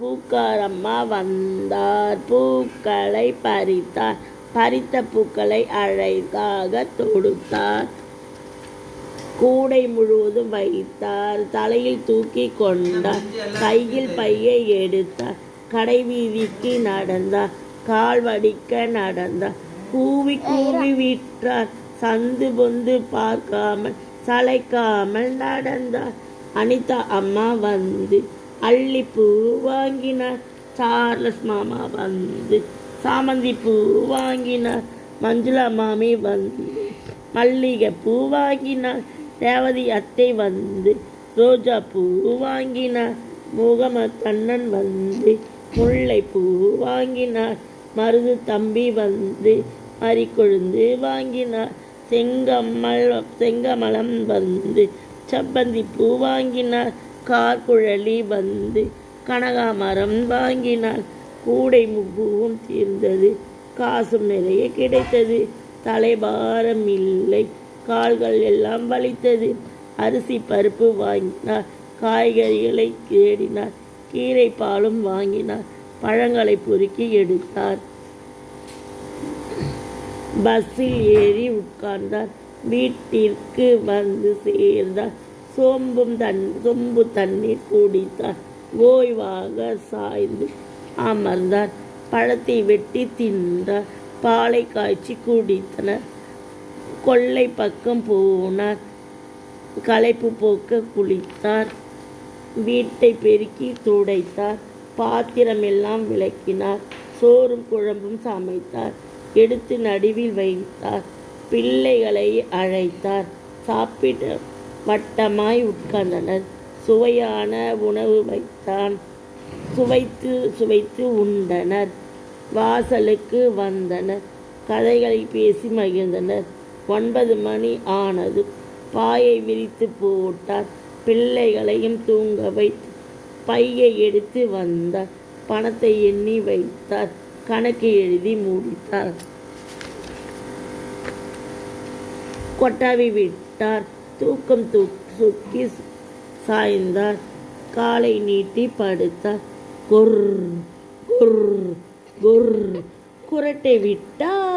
பூக்காரம்மா வந்தார். பூக்களை பறித்தார். பறித்த பூக்களை அழைத்தாக தொடுத்தார். கூடை முழுவதும் வைத்தார். தலையில் தூக்கி கொண்டார். கையில் பையை எடுத்தார். கடை வீதிக்கு நடந்தார். கால் வடிக்க நடந்தார். கூவி கூவி விற்றார். சந்து பொந்து பார்க்காமல் சளைக்காமல் நடந்தார். அனிதா அம்மா வந்து அல்லிப்பூ வாங்கினார். சார்லஸ் மாமா வந்து சாமந்தி பூ வாங்கினார். மஞ்சுளா மாமி வந்து மல்லிகை பூ வாங்கினார். ரேவதி அத்தை வந்து ரோஜா பூ வாங்கினார். முகமது கண்ணன் வந்து முல்லை பூ வாங்கினார். மருது தம்பி வந்து மறிக்கொழுந்து வாங்கினார். செங்கம்மல் செங்கமலம் வந்து செப்பந்தி பூ வாங்கினார். கார்குழலி வந்து கனகாமரம் வாங்கினாள் கூடை பூவும் தீர்ந்தது. காசும் நிறைய கிடைத்தது. தலைபாரம் இல்லை. கால்கள் எல்லாம் வலித்தது. அரிசி பருப்பு வாங்கினார். காய்கறிகளை தேடினார். கீரை பாலும் வாங்கினார். பழங்களை பொறுக்கி எடுத்தார். பஸ்ஸில் ஏறி உட்கார்ந்தார். வீட்டிற்கு வந்து சேர்ந்தார். சோம்பும் தன் சொம்பு தண்ணீர் குடித்தார் ஓய்வாக சாய்ந்து அமர்ந்தார். பழத்தை வெட்டி தின்றார். பாலை காய்ச்சி குடித்தனர். கொல்லை பக்கம் போனார். களைப்பு போக்க குளித்தார். வீட்டை பெருக்கி துடைத்தார். பாத்திரமெல்லாம் விளக்கினார். சோறும் குழம்பும் சமைத்தார். எடுத்து நடுவில் வைத்தார். பிள்ளைகளை அழைத்தார். சாப்பிட வட்டமாய் உட்கார்ந்தனர். சுவையான உணவு வைத்தான். சுவைத்து சுவைத்து உண்டனர். வாசலுக்கு வந்தனர். கதைகளை பேசி மகிழ்ந்தனர். ஒன்பது மணி ஆனது பாயை விரித்து போட்டார். பிள்ளைகளையும் தூங்க வைத்து பையை எடுத்து வந்தார். பணத்தை எண்ணி வைத்தார். கணக்கு எழுதி முடித்தார். கொட்டாவி விட்டார். தூக்கம் தூக்கி சுக்கி சாய்ந்தார். காலை நீட்டி படுத்தார். கொர் கொர் கொர். குரட்டை விட்டார்.